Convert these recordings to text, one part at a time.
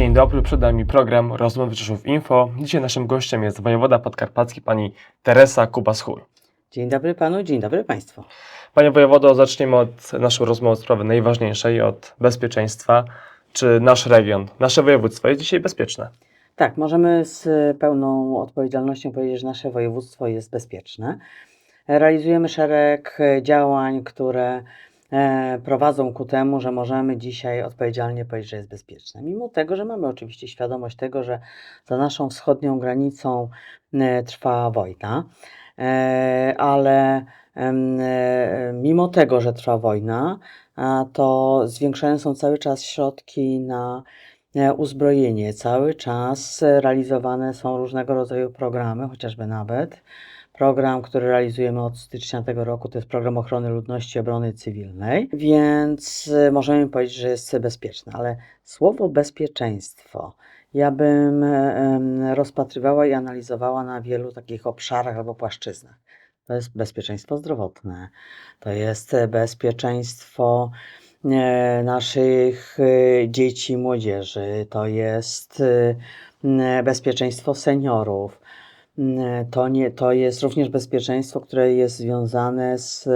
Dzień dobry, przed nami program Rozmowy Rzeszów Info. Dzisiaj naszym gościem jest wojewoda podkarpacki pani Teresa Kubas-Hul. Dzień dobry panu, dzień dobry państwu. Panie wojewodo, zaczniemy od naszej rozmowy od sprawy najważniejszej, od bezpieczeństwa. Czy nasz region, nasze województwo jest dzisiaj bezpieczne? Tak, możemy z pełną odpowiedzialnością powiedzieć, że nasze województwo jest bezpieczne. Realizujemy szereg działań, które prowadzą ku temu, że możemy dzisiaj odpowiedzialnie powiedzieć, że jest bezpieczne. Mimo tego, że mamy oczywiście świadomość tego, że za naszą wschodnią granicą e, trwa wojna, e, ale e, mimo tego, że trwa wojna, to zwiększane są cały czas środki na e, uzbrojenie. Cały czas e, realizowane są różnego rodzaju programy, chociażby nawet program, który realizujemy od stycznia tego roku, to jest program ochrony ludności i obrony cywilnej, więc e, możemy powiedzieć, że jest bezpieczne, ale słowo bezpieczeństwo ja bym em, rozpatrywała i analizowała na wielu takich obszarach albo płaszczyznach. To jest bezpieczeństwo zdrowotne, to jest bezpieczeństwo e, naszych dzieci i młodzieży, to jest bezpieczeństwo seniorów. M, To, nie, to jest również bezpieczeństwo, które jest związane z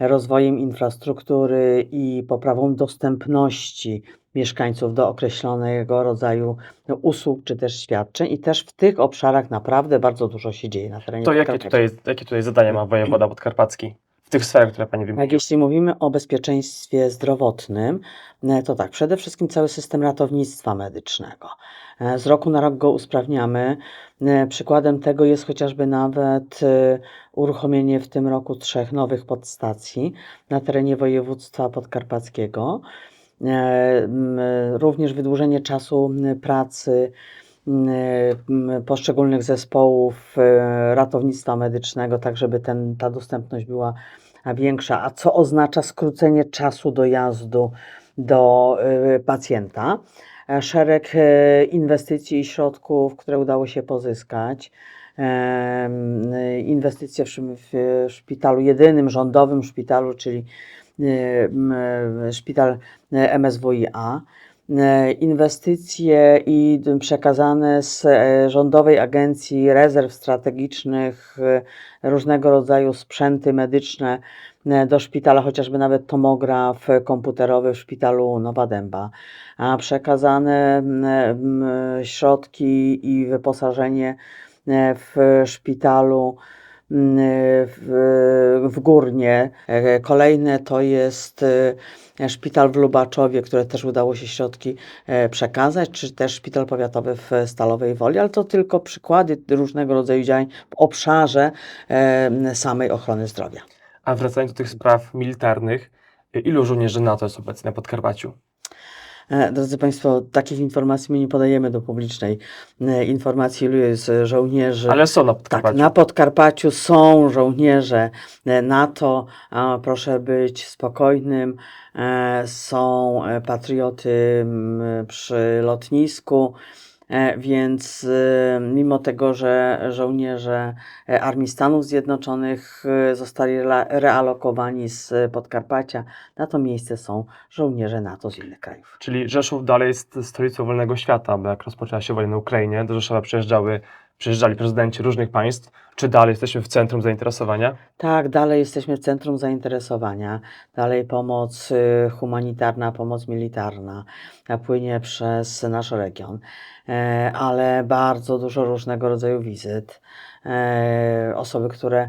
rozwojem infrastruktury i poprawą dostępności mieszkańców do określonego rodzaju usług czy też świadczeń. I też w tych obszarach naprawdę bardzo dużo się dzieje na terenie To jakie tutaj, jakie tutaj zadania ma wojewoda podkarpacki tych sferach, które pani wymieniła? jeśli mówimy o bezpieczeństwie zdrowotnym, e, to tak, przede wszystkim cały system ratownictwa medycznego. E, Z roku na rok go usprawniamy. E, Przykładem tego jest chociażby nawet uruchomienie w tym roku trzech nowych podstacji na terenie województwa podkarpackiego. Również wydłużenie czasu pracy poszczególnych zespołów e, ratownictwa medycznego, tak żeby ten, ta dostępność była większa, a co oznacza skrócenie czasu dojazdu do y, pacjenta. E, Szereg inwestycji i środków, które udało się pozyskać. Y, Inwestycje w, szpitalu, jedynym rządowym szpitalu, czyli y, y, szpital y, MSWiA. E, Inwestycje i przekazane z e, Rządowej Agencji Rezerw Strategicznych e, różnego rodzaju sprzęty medyczne do szpitala, chociażby nawet tomograf komputerowy w szpitalu Nowa Dęba, a przekazane środki i wyposażenie w szpitalu w, w Górnie. E, Kolejne to jest e, szpital w Lubaczowie, które też udało się środki e, przekazać, czy też szpital powiatowy w Stalowej Woli, ale to tylko przykłady różnego rodzaju działań w obszarze samej ochrony zdrowia. A wracając do tych spraw militarnych, ilu żołnierzy NATO jest obecnie na Podkarpaciu? E, Drodzy Państwo, takich informacji my nie podajemy do publicznej e, informacji, ilu jest żołnierzy. Ale są na Tak, Podkarpaciu. na Podkarpaciu są żołnierze e, NATO. Proszę być spokojnym. Są patrioty przy lotnisku. E, Więc e, mimo tego, że żołnierze e, Armii Stanów Zjednoczonych e, zostali realokowani z Podkarpacia, na to miejsce są żołnierze NATO z innych krajów. Czyli Rzeszów dalej jest stolicą wolnego świata, bo jak rozpoczęła się wojna na Ukrainie, do Rzeszowa przyjeżdżały, przyjeżdżali prezydenci różnych państw. Czy dalej jesteśmy w centrum zainteresowania? Tak, dalej jesteśmy w centrum zainteresowania. Dalej pomoc y, humanitarna, pomoc militarna płynie przez nasz region, e, ale bardzo dużo różnego rodzaju wizyt. E, Osoby, które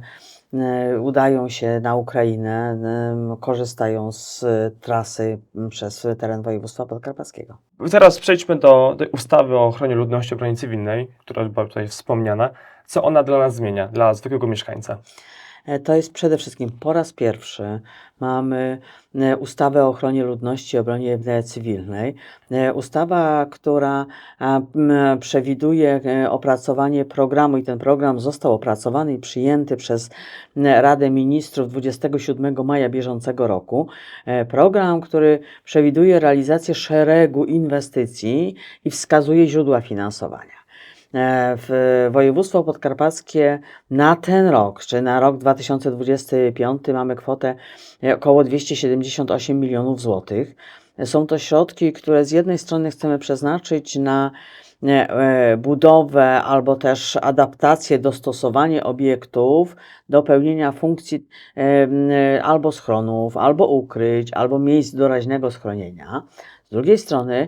udają się na Ukrainę, em, korzystają z e, trasy przez teren województwa podkarpackiego. Teraz przejdźmy do tej ustawy o ochronie ludności i obronie cywilnej, która była tutaj wspomniana. Co ona dla nas zmienia, dla zwykłego mieszkańca? E, To jest przede wszystkim po raz pierwszy mamy e, ustawę o ochronie ludności i obronie cywilnej. E, Ustawa, która przewiduje opracowanie programu i ten program został opracowany i przyjęty przez Radę Ministrów 27 maja bieżącego roku. Program, który przewiduje realizację szeregu inwestycji i wskazuje źródła finansowania. E, W województwo podkarpackie na ten rok, czy na rok 2025 mamy kwotę e, około 278 milionów złotych. Są to środki, które z jednej strony chcemy przeznaczyć na e, budowę albo też adaptację, dostosowanie obiektów do pełnienia funkcji albo schronów, albo ukryć, albo miejsc doraźnego schronienia. Z drugiej strony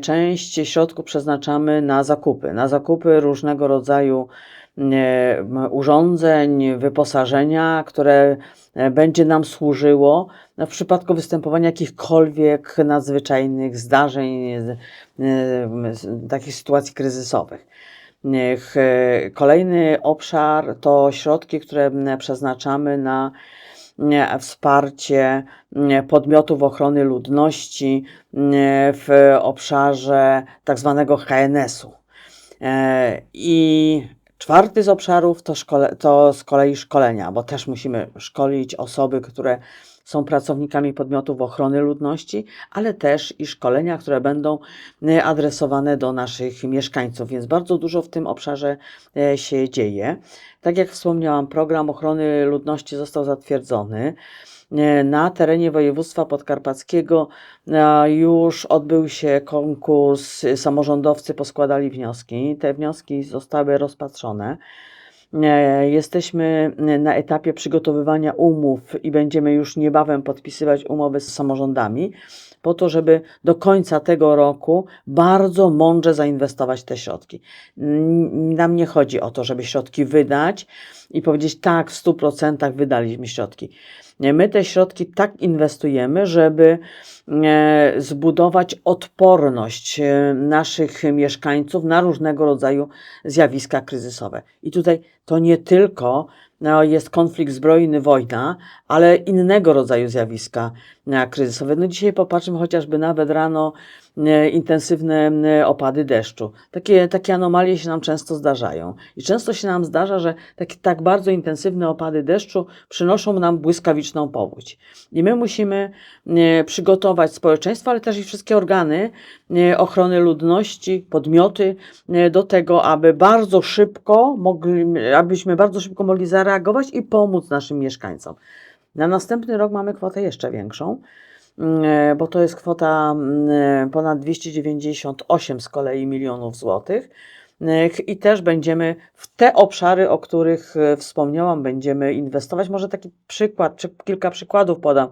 część środków przeznaczamy na zakupy, na zakupy różnego rodzaju urządzeń, wyposażenia, które e, będzie nam służyło no, w przypadku występowania jakichkolwiek nadzwyczajnych zdarzeń, e, takich sytuacji kryzysowych. E, Kolejny obszar to środki, które przeznaczamy na wsparcie podmiotów ochrony ludności w obszarze tak zwanego HNS-u. E, I czwarty z obszarów to, szkole, to z kolei szkolenia, bo też musimy szkolić osoby, które są pracownikami podmiotów ochrony ludności, ale też i szkolenia, które będą e, adresowane do naszych mieszkańców, więc bardzo dużo w tym obszarze e, się dzieje. Tak jak wspomniałam, program ochrony ludności został zatwierdzony. E, Na terenie województwa podkarpackiego e, już odbył się konkurs, y, samorządowcy poskładali wnioski, te wnioski zostały rozpatrzone. E, Jesteśmy na etapie przygotowywania umów i będziemy już niebawem podpisywać umowy z samorządami, po to, żeby do końca tego roku bardzo mądrze zainwestować te środki. Nam nie chodzi o to, żeby środki wydać i powiedzieć tak, w 100% wydaliśmy środki. My te środki tak inwestujemy, żeby e, zbudować odporność e, naszych mieszkańców na różnego rodzaju zjawiska kryzysowe. I tutaj to nie tylko no, jest konflikt zbrojny, wojna, ale innego rodzaju zjawiska e, kryzysowe. No dzisiaj popatrzmy chociażby nawet rano intensywne e, opady deszczu. Takie, takie anomalie się nam często zdarzają. I często się nam zdarza, że takie, tak bardzo intensywne opady deszczu przynoszą nam błyskawiczną powódź. I my musimy e, przygotować społeczeństwo, ale też i wszystkie organy e, ochrony ludności, podmioty e, do tego, aby bardzo szybko mogli, abyśmy bardzo szybko mogli zareagować i pomóc naszym mieszkańcom. Na następny rok mamy kwotę jeszcze większą, e, bo to jest kwota mm, e, ponad 298 z kolei milionów złotych. E, I też będziemy w te obszary, o których e, wspomniałam, będziemy inwestować. Może taki przykład, czy kilka przykładów podam,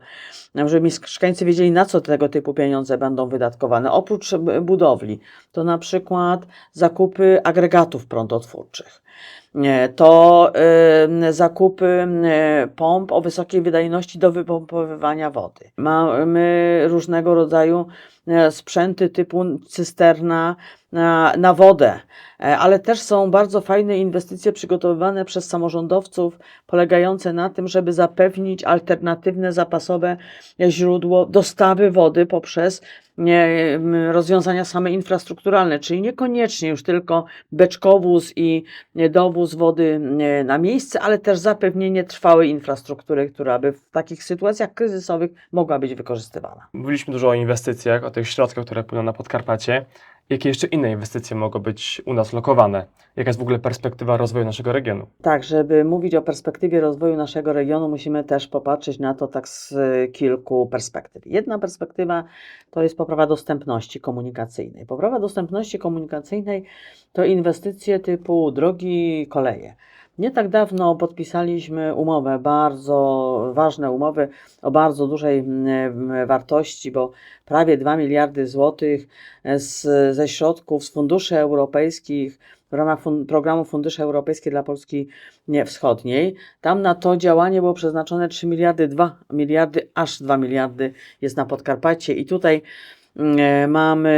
żeby mieszkańcy wiedzieli, na co tego typu pieniądze będą wydatkowane. Oprócz e, budowli, to na przykład zakupy agregatów prądotwórczych. To y, zakupy y, pomp o wysokiej wydajności do wypompowywania wody. Mamy różnego rodzaju e, sprzęty typu cysterna na, na wodę, E, ale też są bardzo fajne inwestycje przygotowywane przez samorządowców, polegające na tym, żeby zapewnić alternatywne zapasowe źródło dostawy wody poprzez rozwiązania same infrastrukturalne, czyli niekoniecznie już tylko beczkowóz i nie, dowóz wody nie, na miejsce, ale też zapewnienie trwałej infrastruktury, która by w takich sytuacjach kryzysowych mogła być wykorzystywana. Mówiliśmy dużo o inwestycjach, o tych środkach, które płyną na Podkarpacie. Jakie jeszcze inne inwestycje mogą być u nas lokowane? Jaka jest w ogóle perspektywa rozwoju naszego regionu? Tak, żeby mówić o perspektywie rozwoju naszego regionu, musimy też popatrzeć na to tak z kilku perspektyw. Jedna perspektywa to jest poprawa dostępności komunikacyjnej. Poprawa dostępności komunikacyjnej to inwestycje typu drogi, koleje. Nie tak dawno podpisaliśmy umowę, bardzo ważne umowy o bardzo dużej mm, wartości, bo prawie 2 miliardy złotych z, ze środków z funduszy europejskich w ramach fun- programu Fundusze Europejskie dla Polski nie, Wschodniej. Tam na to działanie było przeznaczone 3 miliardy, 2 miliardy, aż 2 miliardy jest na Podkarpacie i tutaj mm, e, mamy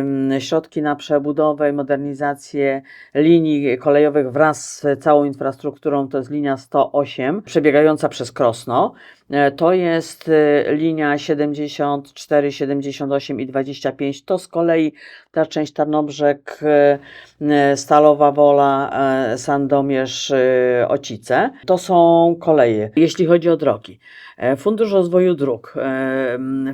em, środki na przebudowę i modernizację linii kolejowych wraz z całą infrastrukturą, to jest linia 108 przebiegająca przez Krosno. E, To jest e, linia 74, 78 i 25. To z kolei ta część Tarnobrzeg, e, Stalowa Wola, Sandomierz, Ocice. To są koleje. Jeśli chodzi o drogi, Fundusz Rozwoju Dróg.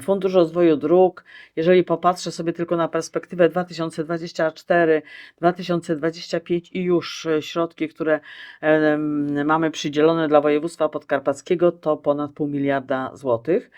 Fundusz Rozwoju Dróg, jeżeli popatrzę sobie tylko na perspektywę 2024-2025 i już środki, które mamy przydzielone dla województwa podkarpackiego, to ponad miliarda złotych.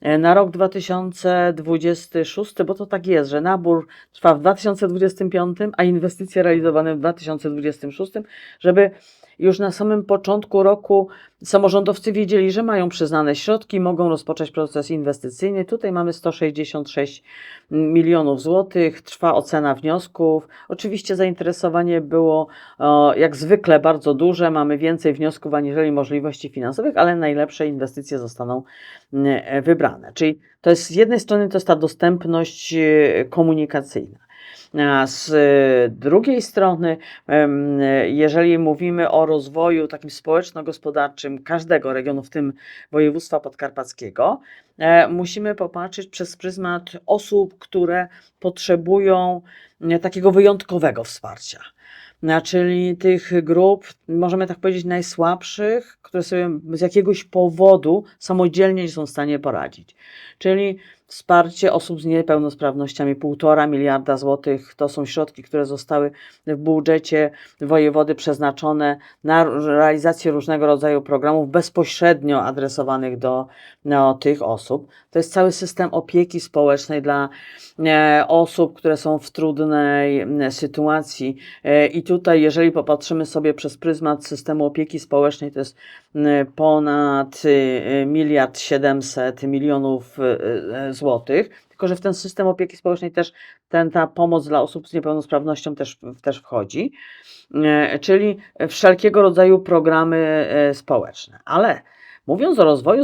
e, na rok 2026, bo to tak jest, że nabór trwa w 2025, a inwestycje realizowane w 2026, żeby już na samym początku roku samorządowcy wiedzieli, że mają przyznane środki, mogą rozpocząć proces inwestycyjny. Tutaj mamy 166 milionów złotych, trwa ocena wniosków. Oczywiście zainteresowanie było o, jak zwykle bardzo duże, mamy więcej wniosków aniżeli możliwości finansowych, ale najlepsze inwestycje zostaną mm, e, wybrane. Czyli to jest z jednej strony to jest ta dostępność e, komunikacyjna. Z drugiej strony, jeżeli mówimy o rozwoju takim społeczno-gospodarczym każdego regionu, w tym województwa podkarpackiego, e, musimy popatrzeć przez pryzmat osób, które potrzebują e, takiego wyjątkowego wsparcia. Czyli tych grup, możemy tak powiedzieć, najsłabszych, które sobie z jakiegoś powodu samodzielnie nie są w stanie poradzić. Czyli wsparcie osób z niepełnosprawnościami 1,5 miliarda złotych to są środki, które zostały w budżecie wojewody przeznaczone na realizację różnego rodzaju programów bezpośrednio adresowanych do no, tych osób. To jest cały system opieki społecznej dla e, osób, które są w trudnej m, sytuacji. E, I tutaj, jeżeli popatrzymy sobie przez pryzmat systemu opieki społecznej, to jest m, ponad y, miliard 700 milionów y, złotych. Tylko, że w ten system opieki społecznej też ten, ta pomoc dla osób z niepełnosprawnością też, też wchodzi. E, Czyli wszelkiego rodzaju programy e, społeczne. Ale Mówiąc o rozwoju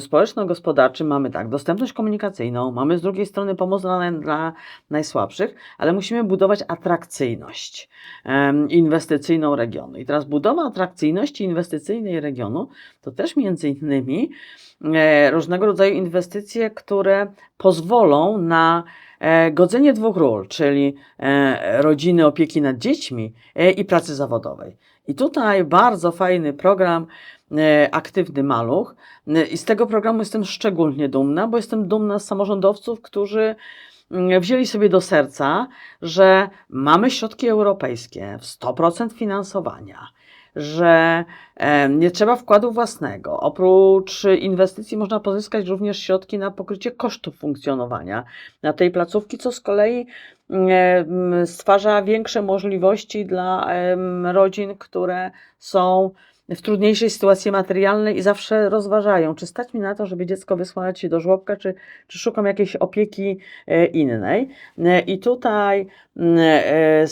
społeczno-gospodarczym, mamy tak, dostępność komunikacyjną, mamy z drugiej strony pomoc dla, dla najsłabszych, ale musimy budować atrakcyjność em, inwestycyjną regionu. I teraz budowa atrakcyjności inwestycyjnej regionu to też między innymi e, różnego rodzaju inwestycje, które pozwolą na e, godzenie dwóch ról, czyli e, rodziny opieki nad dziećmi e, i pracy zawodowej. I tutaj bardzo fajny program e, Aktywny Maluch. E, I z tego programu jestem szczególnie dumna, bo jestem dumna z samorządowców, którzy mm, wzięli sobie do serca, że mamy środki europejskie w 100% finansowania, że nie trzeba wkładu własnego. Oprócz inwestycji można pozyskać również środki na pokrycie kosztów funkcjonowania na tej placówki, co z kolei stwarza większe możliwości dla rodzin, które są w trudniejszej sytuacji materialnej i zawsze rozważają, czy stać mi na to, żeby dziecko wysłać do żłobka, czy, czy szukam jakiejś opieki e, innej. E, I tutaj e,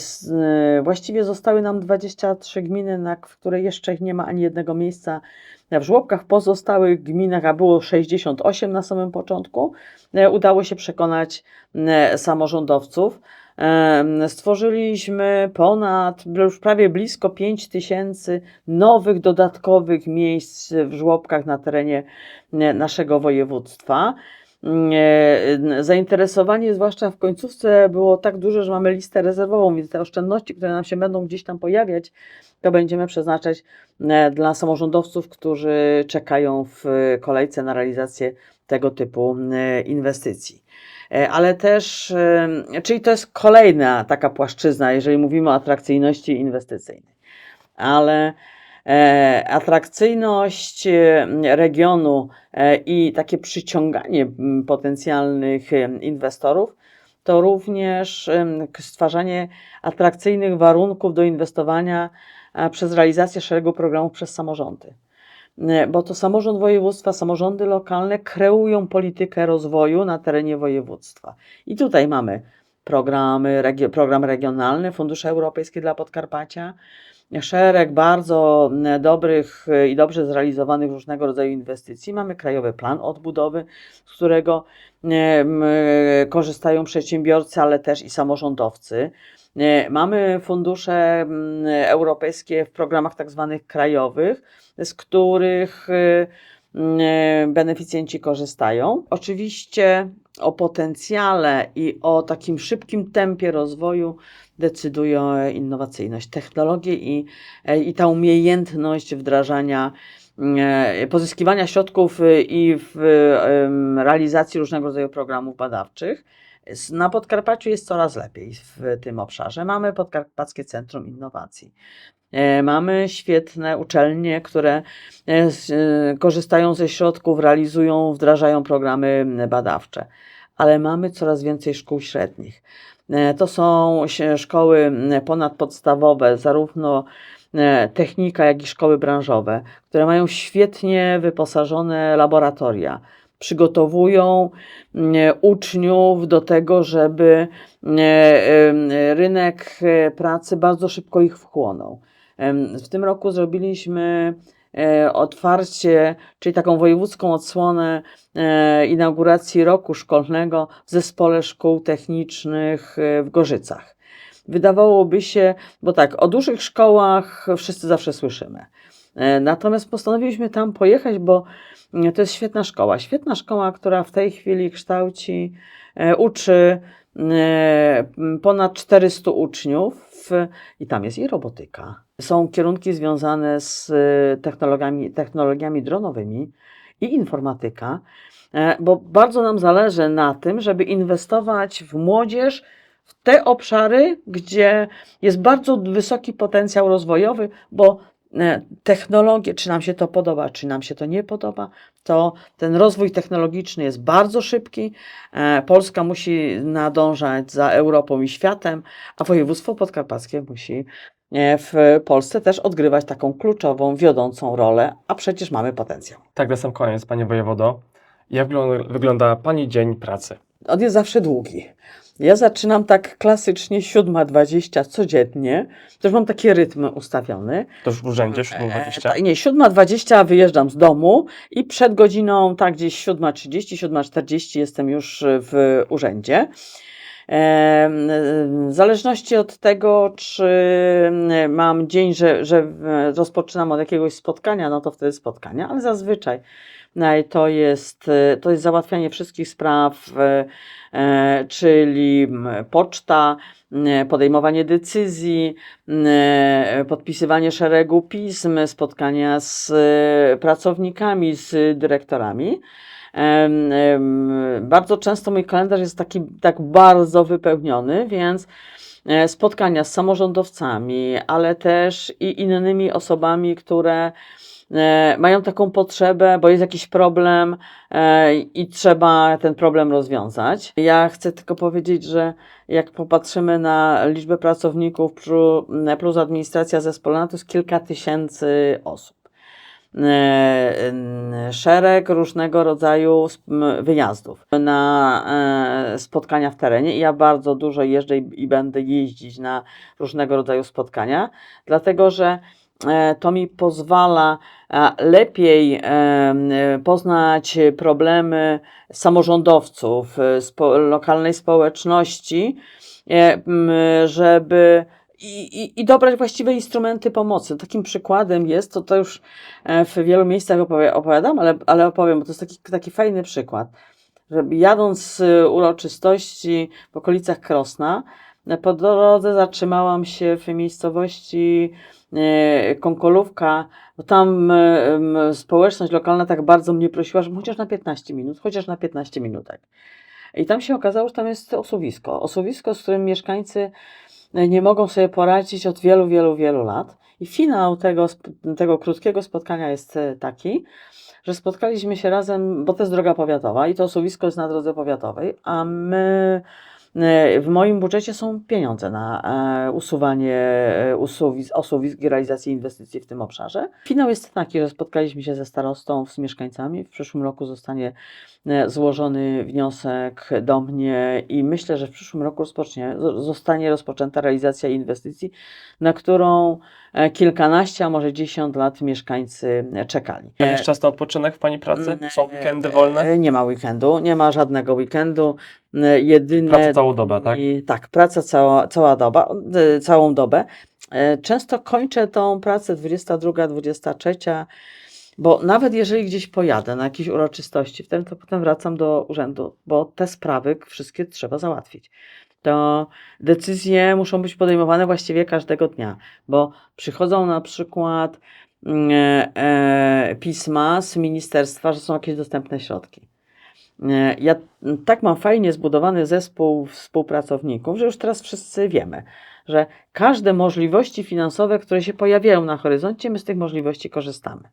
właściwie zostały nam 23 gminy, na, w której jeszcze nie ma ani jednego miejsca w żłobkach. W pozostałych gminach, a było 68 na samym początku, udało się przekonać samorządowców. Stworzyliśmy ponad, już prawie blisko 5 tysięcy nowych, dodatkowych miejsc w żłobkach na terenie naszego województwa. E, Zainteresowanie, zwłaszcza w końcówce, było tak duże, że mamy listę rezerwową, więc te oszczędności, które nam się będą gdzieś tam pojawiać, to będziemy przeznaczać e, dla samorządowców, którzy czekają w kolejce na realizację tego typu e, inwestycji. E, Ale też, e, czyli to jest kolejna taka płaszczyzna, jeżeli mówimy o atrakcyjności inwestycyjnej. Ale e, atrakcyjność regionu i takie przyciąganie potencjalnych inwestorów to również stwarzanie atrakcyjnych warunków do inwestowania przez realizację szeregu programów przez samorządy. Bo to samorząd województwa, samorządy lokalne kreują politykę rozwoju na terenie województwa. I tutaj mamy programy, program regionalny, fundusze europejskie dla Podkarpacia, szereg bardzo dobrych e, i dobrze zrealizowanych różnego rodzaju inwestycji. Mamy Krajowy Plan Odbudowy, z którego e, e, korzystają przedsiębiorcy, ale też i samorządowcy. Mamy fundusze europejskie w programach tak zwanych krajowych, z których beneficjenci korzystają. Oczywiście potencjale i o takim szybkim tempie rozwoju decyduje innowacyjność, technologie i, e, i ta umiejętność wdrażania, e, pozyskiwania środków e, i w realizacji różnego rodzaju programów badawczych. Na Podkarpaciu jest coraz lepiej w tym obszarze. Mamy Podkarpackie Centrum Innowacji. E, Mamy świetne uczelnie, które e, e, korzystają ze środków, realizują, wdrażają programy badawcze, ale mamy coraz więcej szkół średnich. To są szkoły ponadpodstawowe, zarówno technika, jak i szkoły branżowe, które mają świetnie wyposażone laboratoria. Przygotowują m, uczniów do tego, żeby m, em, rynek e, pracy bardzo szybko ich wchłonął. W tym roku zrobiliśmy e, otwarcie, czyli taką wojewódzką odsłonę e, inauguracji roku szkolnego w Zespole Szkół Technicznych e, w Gorzycach. Wydawałoby się, bo tak, o dużych szkołach wszyscy zawsze słyszymy. E, Natomiast postanowiliśmy tam pojechać, bo mm, to jest świetna szkoła. Świetna szkoła, która w tej chwili kształci, e, uczy e, ponad 400 uczniów i tam jest i robotyka. Są kierunki związane z e, technologiami, technologiami dronowymi i informatyka, bo bardzo nam zależy na tym, żeby inwestować w młodzież w te obszary, gdzie jest bardzo wysoki potencjał rozwojowy, bo technologie, czy nam się to podoba, czy nam się to nie podoba, to ten rozwój technologiczny jest bardzo szybki. E, Polska musi nadążać za Europą i światem, a województwo podkarpackie musi e, w Polsce też odgrywać taką kluczową, wiodącą rolę, a przecież mamy potencjał. Tak, na sam koniec, Panie Wojewodo. Jak wygląda, wygląda Pani dzień pracy? On jest zawsze długi. Ja zaczynam tak klasycznie 7.20 codziennie. Też mam taki rytm ustawiony. To już w urzędzie, E, 7.20. ta- nie, 7.20 wyjeżdżam z domu i przed godziną, tak gdzieś 7.30, 7.40 jestem już w urzędzie. E, W zależności od tego, czy mam dzień, że, że rozpoczynam od jakiegoś spotkania, no to wtedy spotkania, ale zazwyczaj e, to jest, e, to jest załatwianie wszystkich spraw, e, e, czyli poczta, podejmowanie decyzji, podpisywanie szeregu pism, spotkania z pracownikami, z dyrektorami. Bardzo często mój kalendarz jest taki tak bardzo wypełniony, więc spotkania z samorządowcami, ale też i innymi osobami, które mają taką potrzebę, bo jest jakiś problem e, i trzeba ten problem rozwiązać. Ja chcę tylko powiedzieć, że jak popatrzymy na liczbę pracowników pru- plus administracja zespolna, to jest kilka tysięcy osób. E, Szereg różnego rodzaju wyjazdów na e, spotkania w terenie i ja bardzo dużo jeżdżę i, będę jeździć na różnego rodzaju spotkania, dlatego że e, to mi pozwala e, lepiej e, poznać problemy samorządowców, e, spo, lokalnej społeczności, e, żeby i, i, i dobrać właściwe instrumenty pomocy. Takim przykładem jest, to, to już e, w wielu miejscach opowi- opowiadam, ale, ale opowiem, bo to jest taki, taki fajny przykład, że jadąc z uroczystości w okolicach Krosna, e, po drodze zatrzymałam się w miejscowości e, Konkolówka, bo tam e, społeczność lokalna tak bardzo mnie prosiła, żebym chociaż na 15 minut, chociaż na 15 minutek. I tam się okazało, że tam jest osuwisko. Osuwisko, z którym mieszkańcy e, nie mogą sobie poradzić od wielu, wielu, wielu lat. I finał tego, tego krótkiego spotkania jest taki, że spotkaliśmy się razem, bo to jest droga powiatowa i to osuwisko jest na drodze powiatowej, a my w moim budżecie są pieniądze na e, usuwanie e, usuwis, osuwisk i realizację inwestycji w tym obszarze. Finał jest taki, że spotkaliśmy się ze starostą, z mieszkańcami. W przyszłym roku zostanie e, złożony wniosek do mnie i myślę, że w przyszłym roku rozpocznie, zo- zostanie rozpoczęta realizacja inwestycji, na którą e, kilkanaście, a może dziesiąt lat mieszkańcy e, czekali. Jest czas na odpoczynek w Pani pracy? Są weekendy wolne? E, Nie ma weekendu, nie ma żadnego weekendu. E, Jedyne Praca całą dobę, tak? i, tak, praca cała, cała doba, e, całą dobę. E, Często kończę tą pracę 22, 23, bo nawet jeżeli gdzieś pojadę na jakieś uroczystości, wtedy to potem wracam do urzędu, bo te sprawy wszystkie trzeba załatwić. To decyzje muszą być podejmowane właściwie każdego dnia, bo przychodzą na przykład mm, pisma z ministerstwa, że są jakieś dostępne środki. E, Ja tak mam fajnie zbudowany zespół współpracowników, że już teraz wszyscy wiemy, że każde możliwości finansowe, które się pojawiają na horyzoncie, my z tych możliwości korzystamy.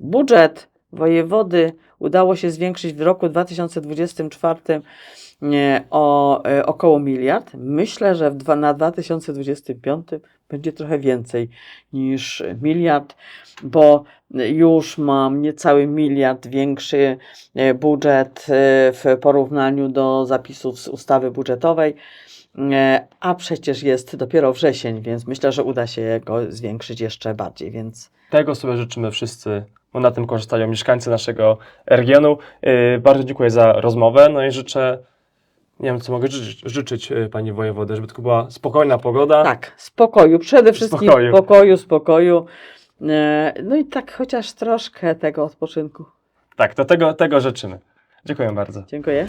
Budżet wojewody udało się zwiększyć w roku 2024 nie, o e, około miliard. Myślę, że na 2025 będzie trochę więcej niż miliard, bo już mam niecały miliard większy e, budżet e, w porównaniu do zapisów z ustawy budżetowej. E, A przecież jest dopiero wrzesień, więc myślę, że uda się go zwiększyć jeszcze bardziej, więc Tego sobie życzymy wszyscy, bo na tym korzystają mieszkańcy naszego regionu. Bardzo dziękuję za rozmowę, no i życzę, nie wiem co mogę życzyć, życzyć yy, Pani Wojewody, żeby tylko była spokojna pogoda. tak, spokoju, przede wszystkim Spokoju. spokoju, spokoju. E, No i tak chociaż troszkę tego odpoczynku. Tak, to tego, tego życzymy. Dziękuję bardzo. Dziękuję.